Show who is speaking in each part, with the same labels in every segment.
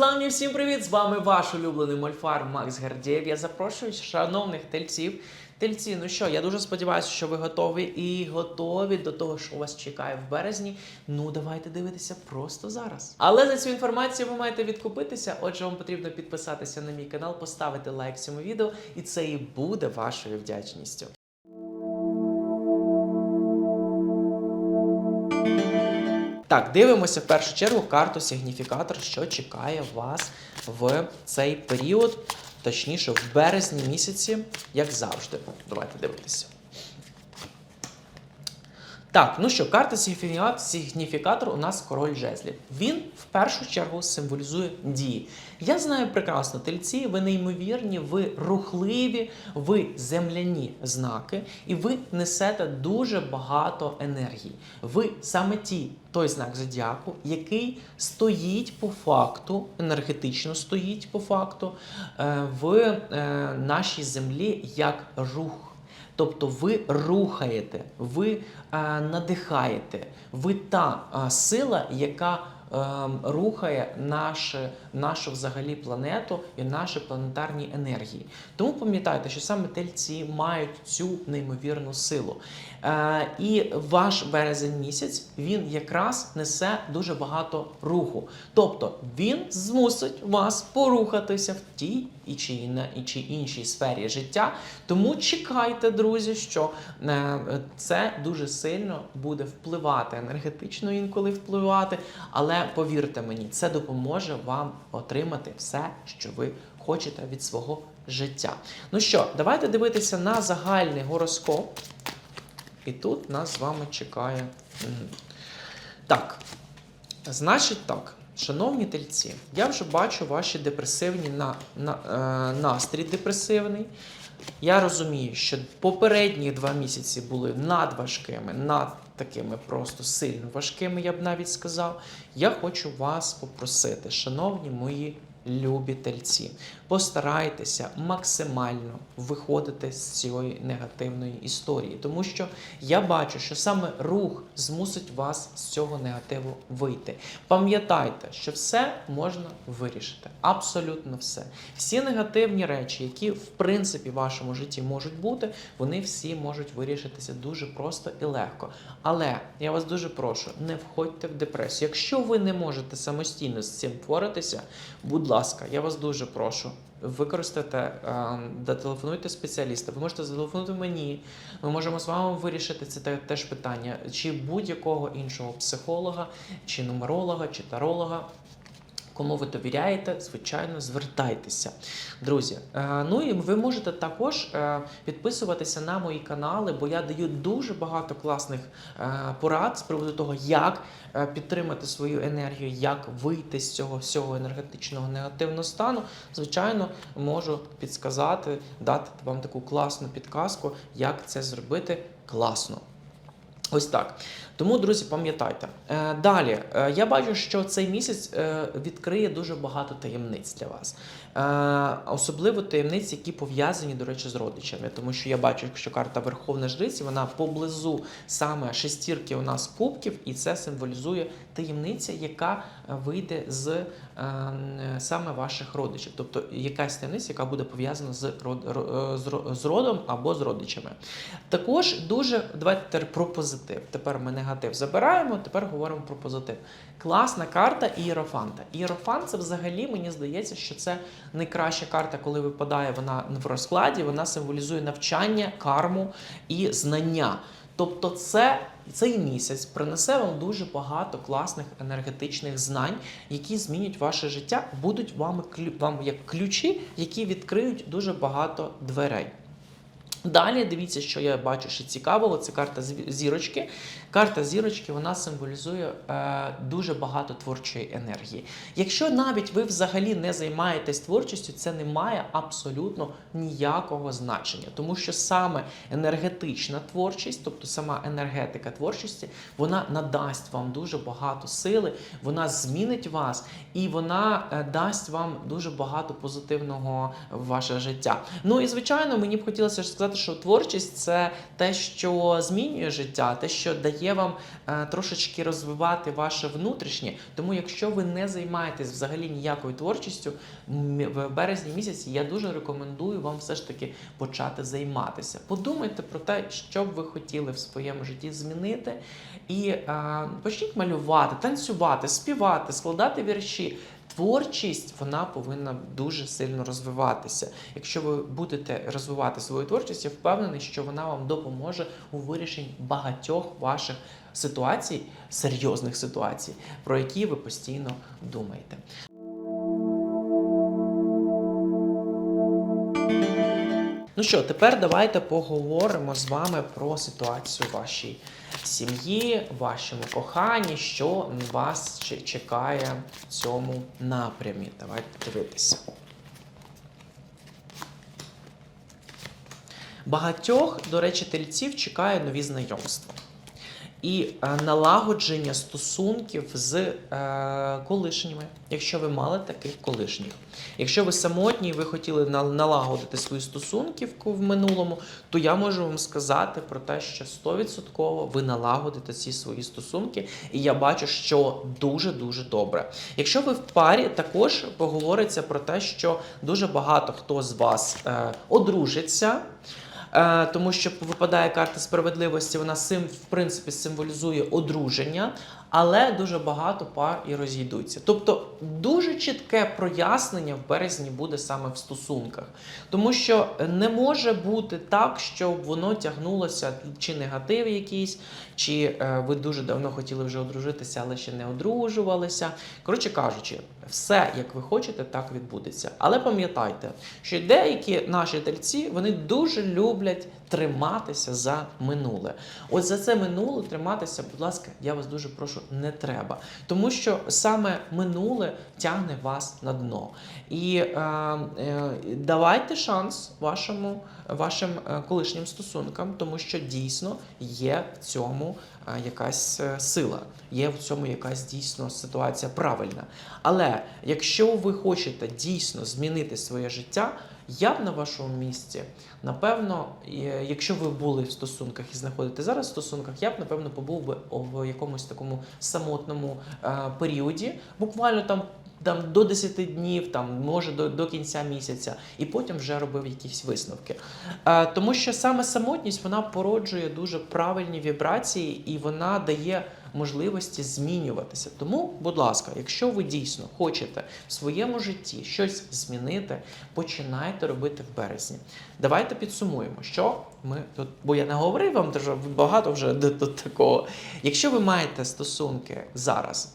Speaker 1: незламні, всім привіт! З вами ваш улюблений мольфар Макс Гардєєв. Я запрошую шановних тельців. Тельці, ну що, я дуже сподіваюся, що ви готові і готові до того, що вас чекає в березні. Ну, давайте дивитися просто зараз. Але за цю інформацію ви маєте відкупитися. Отже, вам потрібно підписатися на мій канал, поставити лайк цьому відео, і це і буде вашою вдячністю. Так, дивимося в першу чергу карту сигніфікатор, що чекає вас в цей період, точніше, в березні місяці, як завжди. Давайте дивитися. Так, ну що, карта сигніфікатор у нас король жезлів. Він в першу чергу символізує дії. Я знаю прекрасно, тельці, ви неймовірні, ви рухливі, ви земляні знаки, і ви несете дуже багато енергії. Ви саме ті, той знак зодіаку, який стоїть по факту, енергетично стоїть по факту е, в е, нашій землі як рух. Тобто ви рухаєте, ви е, надихаєте, ви та е, сила, яка е, рухає наше, нашу взагалі планету і наші планетарні енергії. Тому пам'ятайте, що саме тельці мають цю неймовірну силу. Е, і ваш березень місяць він якраз несе дуже багато руху. Тобто він змусить вас порухатися в тій і чи, на, і чи іншій сфері життя. Тому чекайте, друзі, що е, це дуже сильно буде впливати, енергетично інколи впливати. Але повірте мені, це допоможе вам отримати все, що ви хочете від свого життя. Ну що, давайте дивитися на загальний гороскоп. І тут нас з вами чекає. Так, значить так, шановні тельці, я вже бачу ваші депресивні на, на, е, настрій депресивний. Я розумію, що попередні два місяці були надважкими, над такими просто сильно важкими, я б навіть сказав. Я хочу вас попросити, шановні мої любі тельці, постарайтеся максимально виходити з цієї негативної історії, тому що я бачу, що саме рух змусить вас з цього негативу вийти. Пам'ятайте, що все можна вирішити. Абсолютно все. Всі негативні речі, які в принципі в вашому житті можуть бути, вони всі можуть вирішитися дуже просто і легко. Але я вас дуже прошу, не входьте в депресію. Якщо ви не можете самостійно з цим впоратися, будь ласка, я вас дуже прошу. Використайте, е, зателефонуйте спеціаліста. Ви можете зателефонувати мені. Ми можемо з вами вирішити це теж питання, чи будь-якого іншого психолога, чи нумеролога, чи таролога. Кому ви довіряєте, звичайно, звертайтеся. Друзі, е, ну і ви можете також е, підписуватися на мої канали, бо я даю дуже багато класних е, порад з приводу того, як підтримати свою енергію, як вийти з цього всього енергетичного негативного стану. Звичайно, можу підсказати, дати вам таку класну підказку, як це зробити класно. Ось так. Тому, друзі, пам'ятайте. Е, Далі, е, я бачу, що цей місяць е, відкриє дуже багато таємниць для вас. Особливо таємниць, які пов'язані, до речі, з родичами. Тому що я бачу, що карта Верховна Жриці, вона поблизу саме шестірки у нас кубків, і це символізує таємниця, яка вийде з саме ваших родичів. Тобто якась таємниця, яка буде пов'язана з, з родом або з родичами. Також дуже давайте тепер про позитив. Тепер ми негатив забираємо, тепер говоримо про позитив. Класна карта Ієрофанта. Ієрофант це взагалі мені здається, що це найкраща карта, коли випадає вона в розкладі. Вона символізує навчання, карму і знання. Тобто, це цей місяць принесе вам дуже багато класних енергетичних знань, які змінять ваше життя, будуть вам, вам як ключі, які відкриють дуже багато дверей. Далі дивіться, що я бачу ще цікавого. Це карта зірочки. Карта зірочки вона символізує е, дуже багато творчої енергії. Якщо навіть ви взагалі не займаєтесь творчістю, це не має абсолютно ніякого значення, тому що саме енергетична творчість, тобто сама енергетика творчості, вона надасть вам дуже багато сили, вона змінить вас і вона е, дасть вам дуже багато позитивного в ваше життя. Ну і звичайно, мені б хотілося сказати, що творчість це те, що змінює життя, те, що дає вам е, трошечки розвивати ваше внутрішнє. Тому, якщо ви не займаєтесь взагалі ніякою творчістю, в березні місяці я дуже рекомендую вам все ж таки почати займатися. Подумайте про те, що б ви хотіли в своєму житті змінити, і е, почніть малювати, танцювати, співати, складати вірші. Творчість вона повинна дуже сильно розвиватися. Якщо ви будете розвивати свою творчість, я впевнений, що вона вам допоможе у вирішенні багатьох ваших ситуацій, серйозних ситуацій, про які ви постійно думаєте. Ну що, тепер давайте поговоримо з вами про ситуацію в вашій сім'ї, вашому коханні, що вас чекає в цьому напрямі. Давайте дивитися. Багатьох, до речі, тельців чекає нові знайомства. І е, налагодження стосунків з е, колишніми, якщо ви мали таких колишніх. Якщо ви самотні і ви хотіли на- налагодити свої стосунки в, в минулому, то я можу вам сказати про те, що 100% ви налагодите ці свої стосунки, і я бачу, що дуже-дуже добре. Якщо ви в парі, також поговориться про те, що дуже багато хто з вас е, одружиться. Е, тому що випадає карта справедливості, вона сим, в принципі символізує одруження, але дуже багато пар і розійдуться. Тобто дуже чітке прояснення в березні буде саме в стосунках, тому що не може бути так, щоб воно тягнулося чи негатив якийсь, чи е, ви дуже давно хотіли вже одружитися, але ще не одружувалися. Коротше кажучи, все як ви хочете, так відбудеться. Але пам'ятайте, що деякі наші тельці вони дуже люблять триматися за минуле. Ось за це минуле триматися, будь ласка, я вас дуже прошу, не треба. Тому що саме минуле тягне вас на дно. І е, е, давайте шанс вашому, вашим е, колишнім стосункам, тому що дійсно є в цьому е, якась е, сила, є в цьому якась дійсно ситуація правильна. Але якщо ви хочете дійсно змінити своє життя, я б на вашому місці, напевно, е, якщо ви були в стосунках і знаходитесь зараз в стосунках, я б напевно побув би в якомусь такому самотному е, періоді, буквально там. Там до 10 днів, там може до, до кінця місяця, і потім вже робив якісь висновки. Е, тому що саме самотність вона породжує дуже правильні вібрації і вона дає можливості змінюватися. Тому, будь ласка, якщо ви дійсно хочете в своєму житті щось змінити, починайте робити в березні. Давайте підсумуємо, що ми тут, бо я не говорив вам дуже багато вже до, такого. Якщо ви маєте стосунки зараз,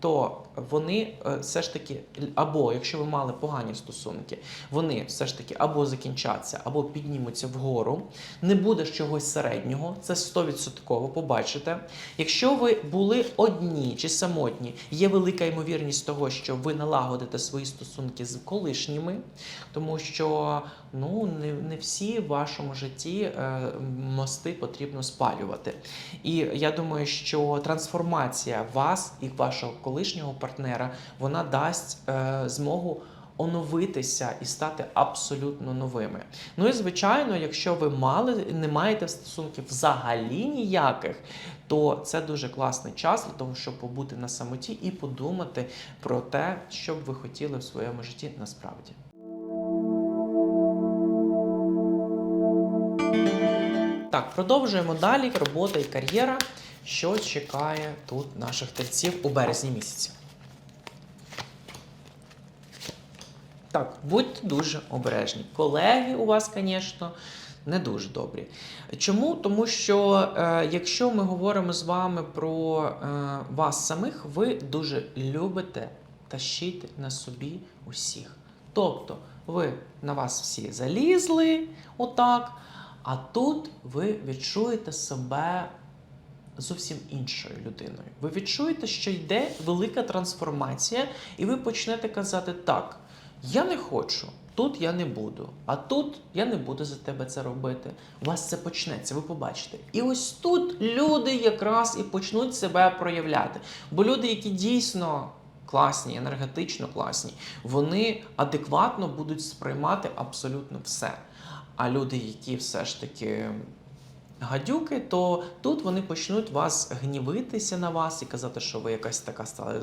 Speaker 1: то вони е, все ж таки, або якщо ви мали погані стосунки, вони все ж таки або закінчаться, або піднімуться вгору. Не буде чогось середнього, це 100% побачите. Якщо ви були одні чи самотні, є велика ймовірність того, що ви налагодите свої стосунки з колишніми, тому що ну не, не всі в вашому житті е, мости потрібно спалювати. І я думаю, що трансформація вас і вашого колишнього партнера вона дасть е, змогу. Оновитися і стати абсолютно новими. Ну і звичайно, якщо ви мали не маєте стосунків взагалі ніяких, то це дуже класний час для того, щоб побути на самоті і подумати про те, що б ви хотіли в своєму житті насправді. Так, продовжуємо далі. Робота і кар'єра. Що чекає тут наших тельців у березні місяці? Так, будьте дуже обережні. Колеги у вас, звісно, не дуже добрі. Чому? Тому що е, якщо ми говоримо з вами про е, вас самих, ви дуже любите тащити на собі усіх. Тобто, ви на вас всі залізли, отак, а тут ви відчуєте себе зовсім іншою людиною. Ви відчуєте, що йде велика трансформація, і ви почнете казати так. Я не хочу, тут я не буду, а тут я не буду за тебе це робити. У вас це почнеться, ви побачите. І ось тут люди якраз і почнуть себе проявляти. Бо люди, які дійсно класні, енергетично класні, вони адекватно будуть сприймати абсолютно все. а люди, які все ж таки гадюки, то тут вони почнуть вас гнівитися на вас і казати, що ви якась така стала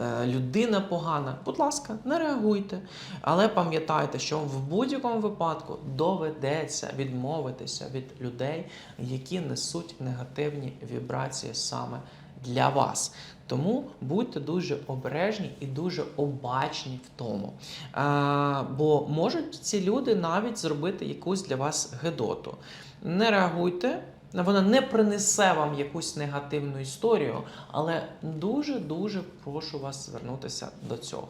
Speaker 1: е, людина погана. Будь ласка, не реагуйте. Але пам'ятайте, що в будь-якому випадку доведеться відмовитися від людей, які несуть негативні вібрації саме для вас. Тому будьте дуже обережні і дуже обачні в тому. А, бо можуть ці люди навіть зробити якусь для вас гедоту. Не реагуйте. Вона не принесе вам якусь негативну історію, але дуже-дуже прошу вас звернутися до цього.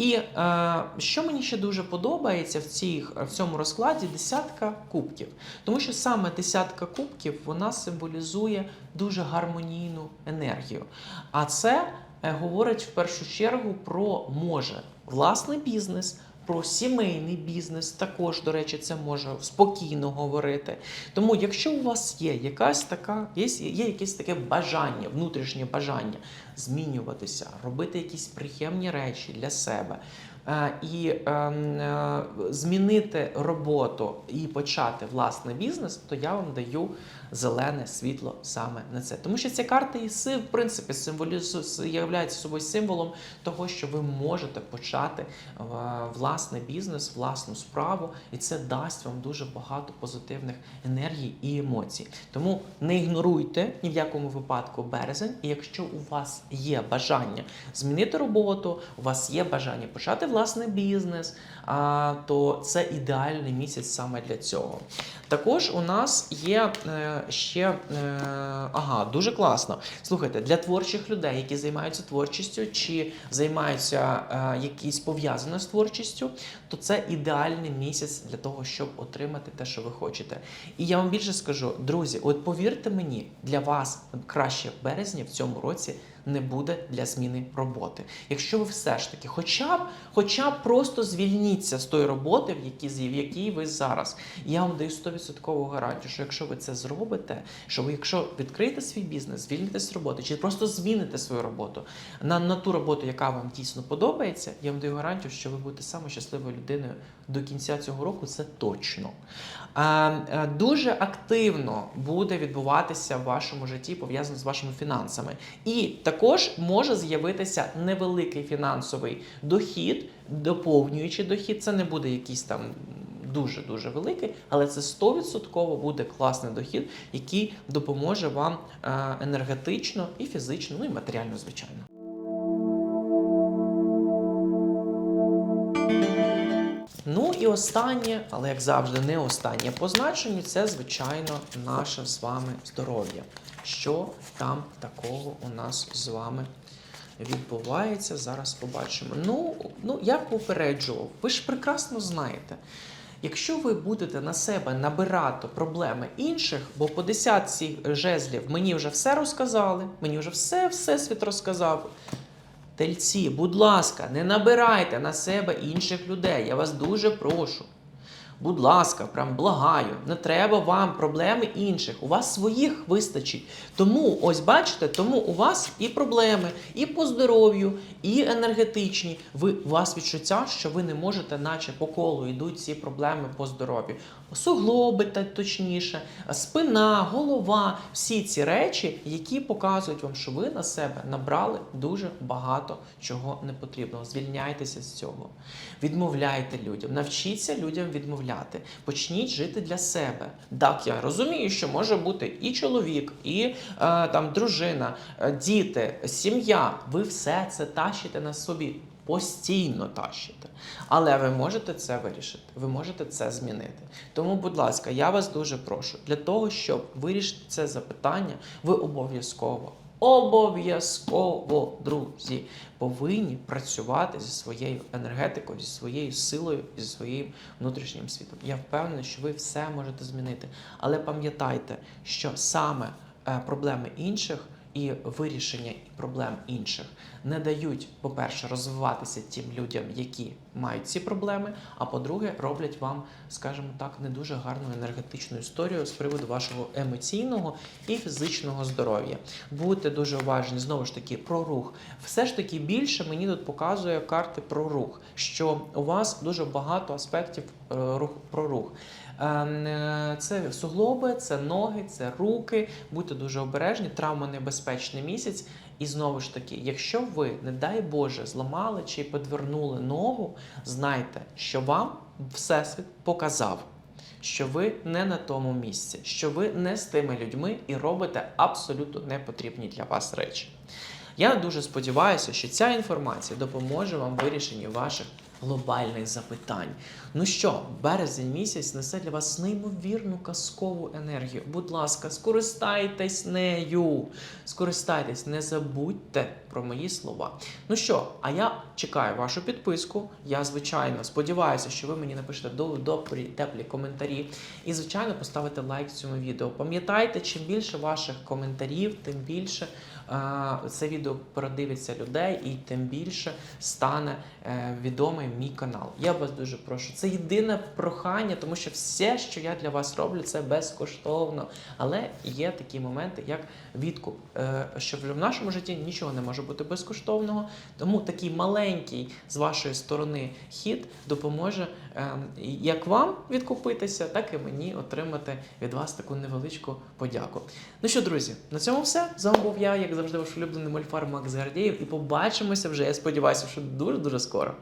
Speaker 1: І е, що мені ще дуже подобається в, цій, в цьому розкладі десятка кубків. Тому що саме десятка кубків вона символізує дуже гармонійну енергію. А це е, говорить в першу чергу про може власний бізнес. Про сімейний бізнес також, до речі, це може спокійно говорити. Тому, якщо у вас є якась така, є, є якесь таке бажання, внутрішнє бажання змінюватися, робити якісь приємні речі для себе. е, І е, е, змінити роботу і почати власний бізнес, то я вам даю зелене світло саме на це. Тому що ця карта і в принципі являється собою символом того, що ви можете почати е, власний бізнес, власну справу, і це дасть вам дуже багато позитивних енергій і емоцій. Тому не ігноруйте ні в якому випадку березень. І якщо у вас є бажання змінити роботу, у вас є бажання почати власний бізнес, то це ідеальний місяць саме для цього. Також у нас є е, ще е, ага, дуже класно. Слухайте, для творчих людей, які займаються творчістю чи займаються е, якісь пов'язано з творчістю, то це ідеальний місяць для того, щоб отримати те, що ви хочете. І я вам більше скажу, друзі, от повірте мені, для вас краще березня в цьому році не буде для зміни роботи. Якщо ви все ж таки, хоча б, хоча б просто звільніться з тої роботи, в якій, в якій ви зараз. Я вам даю 100% гарантію, що якщо ви це зробите, що ви, якщо відкриєте свій бізнес, звільнитесь з роботи, чи просто зміните свою роботу на, на ту роботу, яка вам дійсно подобається, я вам даю гарантію, що ви будете самою щасливою людиною до кінця цього року. Це точно. А, е, дуже активно буде відбуватися в вашому житті пов'язано з вашими фінансами. І також може з'явитися невеликий фінансовий дохід, доповнюючий дохід. Це не буде якийсь там дуже дуже великий, але це 100% буде класний дохід, який допоможе вам е, енергетично і фізично, ну і матеріально, звичайно. Ну і останнє, але як завжди, не останнє по значенню, це звичайно наше з вами здоров'я. Що там такого у нас з вами відбувається? Зараз побачимо. Ну, ну я попереджував, ви ж прекрасно знаєте. Якщо ви будете на себе набирати проблеми інших, бо по десятці жезлів мені вже все розказали, мені вже все всесвіт розказав. Тельці, будь ласка, не набирайте на себе інших людей. Я вас дуже прошу. Будь ласка, прям благаю, не треба вам проблеми інших. У вас своїх вистачить. Тому, ось бачите, тому у вас і проблеми, і по здоров'ю, і енергетичні. Ви у вас відчуття, що ви не можете, наче по колу йдуть ці проблеми по здоров'ю. Суглоби, точніше, спина, голова, всі ці речі, які показують вам, що ви на себе набрали дуже багато чого не потрібного. Звільняйтеся з цього. Відмовляйте людям, навчіться людям відмовляти. Почніть жити для себе. Так, я розумію, що може бути і чоловік, і е, там дружина, е, діти, сім'я. Ви все це тащите на собі. Постійно тащите. Але ви можете це вирішити, ви можете це змінити. Тому, будь ласка, я вас дуже прошу, для того, щоб вирішити це запитання, ви обов'язково, обов'язково, друзі, повинні працювати зі своєю енергетикою, зі своєю силою зі своїм внутрішнім світом. Я впевнений, що ви все можете змінити. Але пам'ятайте, що саме е, проблеми інших і вирішення проблем інших не дають, по-перше, розвиватися тим людям, які мають ці проблеми. А по-друге, роблять вам, скажімо так, не дуже гарну енергетичну історію з приводу вашого емоційного і фізичного здоров'я. Будьте дуже уважні, знову ж таки, про рух. Все ж таки більше мені тут показує карти про рух, що у вас дуже багато аспектів е, про рух. Ем, е, Це суглоби, це ноги, це руки. Будьте дуже обережні, травмонебезпечний місяць. І знову ж таки, якщо ви, не дай Боже, зламали чи подвернули ногу, знайте, що вам Всесвіт показав, що ви не на тому місці, що ви не з тими людьми і робите абсолютно непотрібні для вас речі. Я дуже сподіваюся, що ця інформація допоможе вам в вирішенні ваших глобальних запитань. Ну що, березень місяць несе для вас неймовірну казкову енергію. Будь ласка, скористайтесь нею. Скористайтесь, не забудьте про мої слова. Ну що, а я чекаю вашу підписку. Я, звичайно, сподіваюся, що ви мені напишете до- добрі, теплі коментарі. І, звичайно, поставите лайк цьому відео. Пам'ятайте, чим більше ваших коментарів, тим більше це відео продивиться людей, і тим більше стане е, відомий мій канал. Я вас дуже прошу. Це єдине прохання, тому що все, що я для вас роблю, це безкоштовно. Але є такі моменти, як відкуп. Е, що в нашому житті нічого не може бути безкоштовного. Тому такий маленький з вашої сторони хід допоможе як вам відкупитися, так і мені отримати від вас таку невеличку подяку. Ну що, друзі, на цьому все. З вами був я, як завжди, ваш улюблений мольфар Макс Гардієв. І побачимося вже. Я сподіваюся, що дуже дуже скоро.